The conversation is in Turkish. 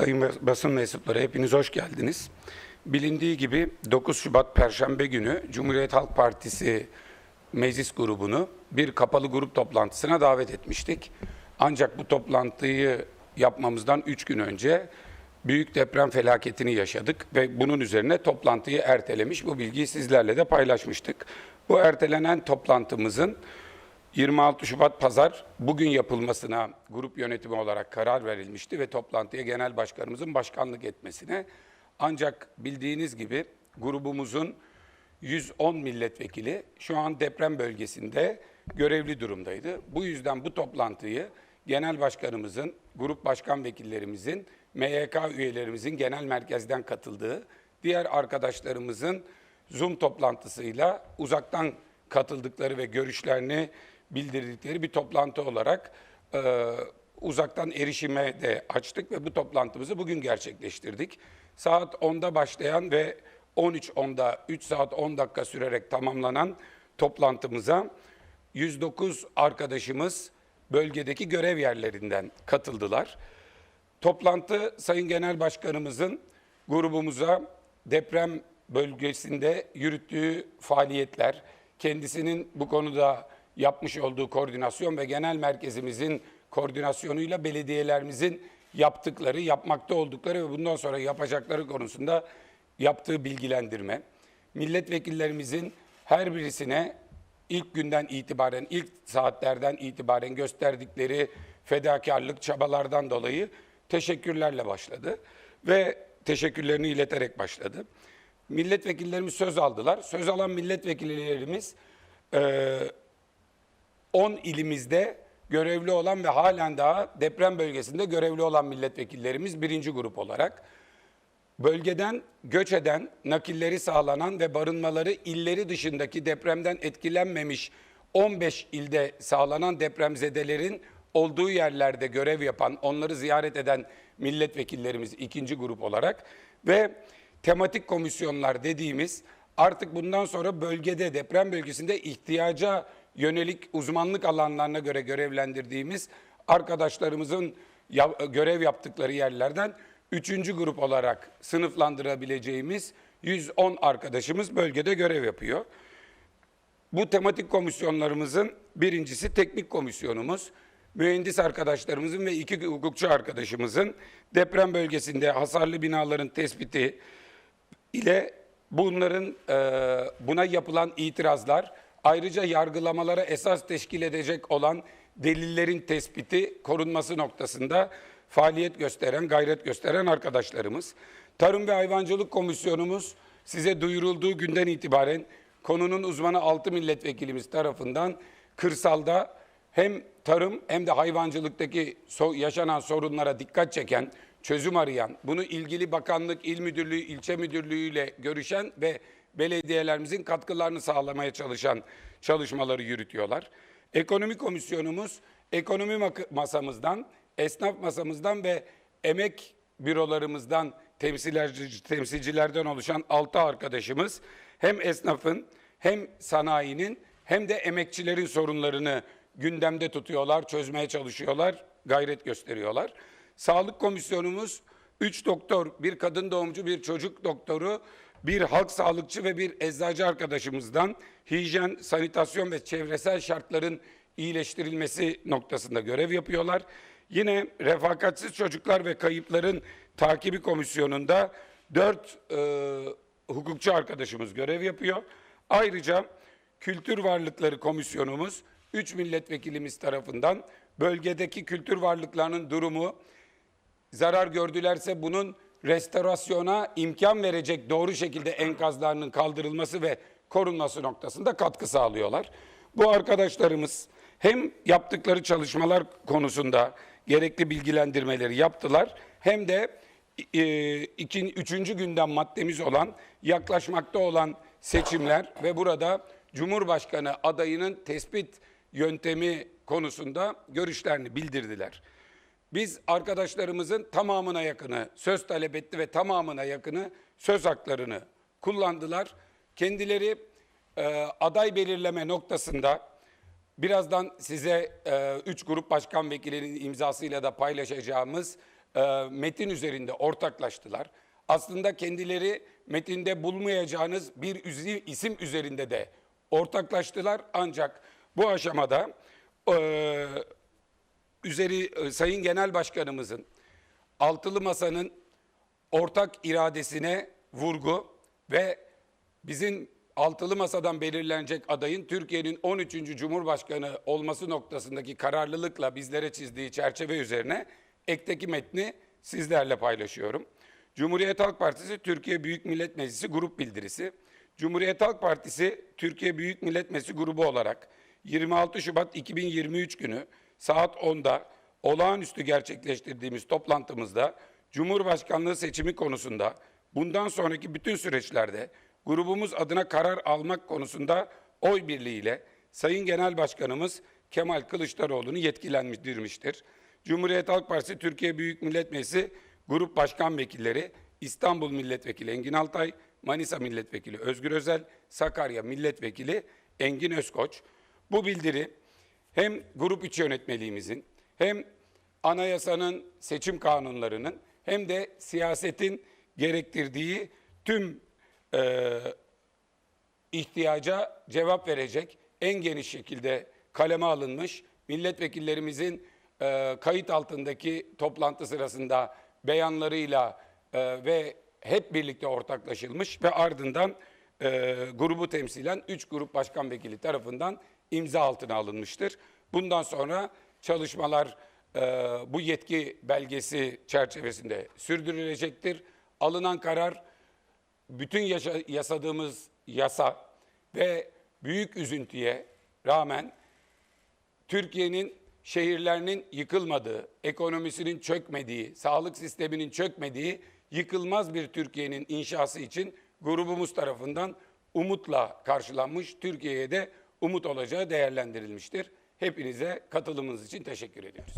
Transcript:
Sayın bas- basın mensupları hepiniz hoş geldiniz. Bilindiği gibi 9 Şubat Perşembe günü Cumhuriyet Halk Partisi meclis grubunu bir kapalı grup toplantısına davet etmiştik. Ancak bu toplantıyı yapmamızdan 3 gün önce büyük deprem felaketini yaşadık ve bunun üzerine toplantıyı ertelemiş. Bu bilgiyi sizlerle de paylaşmıştık. Bu ertelenen toplantımızın 26 Şubat Pazar bugün yapılmasına grup yönetimi olarak karar verilmişti ve toplantıya genel başkanımızın başkanlık etmesine. Ancak bildiğiniz gibi grubumuzun 110 milletvekili şu an deprem bölgesinde görevli durumdaydı. Bu yüzden bu toplantıyı genel başkanımızın, grup başkan vekillerimizin, MYK üyelerimizin genel merkezden katıldığı, diğer arkadaşlarımızın Zoom toplantısıyla uzaktan katıldıkları ve görüşlerini bildirdikleri bir toplantı olarak e, uzaktan erişime de açtık ve bu toplantımızı bugün gerçekleştirdik. Saat 10'da başlayan ve 13.10'da 3 saat 10 dakika sürerek tamamlanan toplantımıza 109 arkadaşımız bölgedeki görev yerlerinden katıldılar. Toplantı Sayın Genel Başkanımızın grubumuza deprem bölgesinde yürüttüğü faaliyetler, kendisinin bu konuda yapmış olduğu koordinasyon ve genel merkezimizin koordinasyonuyla belediyelerimizin yaptıkları, yapmakta oldukları ve bundan sonra yapacakları konusunda yaptığı bilgilendirme, milletvekillerimizin her birisine ilk günden itibaren, ilk saatlerden itibaren gösterdikleri fedakarlık, çabalardan dolayı teşekkürlerle başladı ve teşekkürlerini ileterek başladı. Milletvekillerimiz söz aldılar. Söz alan milletvekillerimiz 10 ilimizde görevli olan ve halen daha deprem bölgesinde görevli olan milletvekillerimiz birinci grup olarak. Bölgeden göç eden, nakilleri sağlanan ve barınmaları illeri dışındaki depremden etkilenmemiş 15 ilde sağlanan depremzedelerin olduğu yerlerde görev yapan, onları ziyaret eden milletvekillerimiz ikinci grup olarak ve tematik komisyonlar dediğimiz artık bundan sonra bölgede, deprem bölgesinde ihtiyaca yönelik uzmanlık alanlarına göre görevlendirdiğimiz arkadaşlarımızın görev yaptıkları yerlerden üçüncü grup olarak sınıflandırabileceğimiz 110 arkadaşımız bölgede görev yapıyor. Bu tematik komisyonlarımızın birincisi teknik komisyonumuz. Mühendis arkadaşlarımızın ve iki hukukçu arkadaşımızın deprem bölgesinde hasarlı binaların tespiti ile bunların buna yapılan itirazlar ayrıca yargılamalara esas teşkil edecek olan delillerin tespiti korunması noktasında faaliyet gösteren, gayret gösteren arkadaşlarımız. Tarım ve Hayvancılık Komisyonumuz size duyurulduğu günden itibaren konunun uzmanı 6 milletvekilimiz tarafından kırsalda hem tarım hem de hayvancılıktaki yaşanan sorunlara dikkat çeken, çözüm arayan, bunu ilgili bakanlık, il müdürlüğü, ilçe müdürlüğüyle görüşen ve belediyelerimizin katkılarını sağlamaya çalışan çalışmaları yürütüyorlar. Ekonomi komisyonumuz ekonomi masamızdan, esnaf masamızdan ve emek bürolarımızdan temsilciler, temsilcilerden oluşan 6 arkadaşımız hem esnafın hem sanayinin hem de emekçilerin sorunlarını gündemde tutuyorlar, çözmeye çalışıyorlar, gayret gösteriyorlar. Sağlık komisyonumuz 3 doktor, bir kadın doğumcu, bir çocuk doktoru, bir halk sağlıkçı ve bir eczacı arkadaşımızdan hijyen, sanitasyon ve çevresel şartların iyileştirilmesi noktasında görev yapıyorlar. Yine refakatsiz çocuklar ve kayıpların takibi komisyonunda dört e, hukukçu arkadaşımız görev yapıyor. Ayrıca Kültür Varlıkları Komisyonumuz 3 milletvekilimiz tarafından bölgedeki kültür varlıklarının durumu, zarar gördülerse bunun restorasyona imkan verecek doğru şekilde enkazlarının kaldırılması ve korunması noktasında katkı sağlıyorlar. Bu arkadaşlarımız hem yaptıkları çalışmalar konusunda gerekli bilgilendirmeleri yaptılar hem de e, ikin, üçüncü gündem maddemiz olan yaklaşmakta olan seçimler ve burada Cumhurbaşkanı adayının tespit yöntemi konusunda görüşlerini bildirdiler. Biz arkadaşlarımızın tamamına yakını söz talep etti ve tamamına yakını söz haklarını kullandılar. Kendileri e, aday belirleme noktasında birazdan size e, üç grup başkan vekilinin imzasıyla da paylaşacağımız e, metin üzerinde ortaklaştılar. Aslında kendileri metinde bulmayacağınız bir isim üzerinde de ortaklaştılar. Ancak bu aşamada e, üzeri e, Sayın Genel Başkanımızın altılı masanın ortak iradesine vurgu ve bizim altılı masadan belirlenecek adayın Türkiye'nin 13. Cumhurbaşkanı olması noktasındaki kararlılıkla bizlere çizdiği çerçeve üzerine ekteki metni sizlerle paylaşıyorum. Cumhuriyet Halk Partisi Türkiye Büyük Millet Meclisi grup bildirisi. Cumhuriyet Halk Partisi Türkiye Büyük Millet Meclisi grubu olarak 26 Şubat 2023 günü saat 10'da olağanüstü gerçekleştirdiğimiz toplantımızda Cumhurbaşkanlığı seçimi konusunda bundan sonraki bütün süreçlerde grubumuz adına karar almak konusunda oy birliğiyle Sayın Genel Başkanımız Kemal Kılıçdaroğlu'nu yetkilendirmiştir. Cumhuriyet Halk Partisi Türkiye Büyük Millet Meclisi Grup Başkan Vekilleri İstanbul Milletvekili Engin Altay, Manisa Milletvekili Özgür Özel, Sakarya Milletvekili Engin Özkoç. Bu bildiri hem grup içi yönetmeliğimizin hem anayasanın seçim kanunlarının hem de siyasetin gerektirdiği tüm e, ihtiyaca cevap verecek en geniş şekilde kaleme alınmış milletvekillerimizin e, kayıt altındaki toplantı sırasında beyanlarıyla e, ve hep birlikte ortaklaşılmış ve ardından e, grubu temsilen 3 grup başkan vekili tarafından imza altına alınmıştır. Bundan sonra çalışmalar e, bu yetki belgesi çerçevesinde sürdürülecektir. Alınan karar bütün yaşa, yasadığımız yasa ve büyük üzüntüye rağmen Türkiye'nin şehirlerinin yıkılmadığı, ekonomisinin çökmediği, sağlık sisteminin çökmediği yıkılmaz bir Türkiye'nin inşası için grubumuz tarafından umutla karşılanmış, Türkiye'ye de umut olacağı değerlendirilmiştir. Hepinize katılımınız için teşekkür ediyoruz.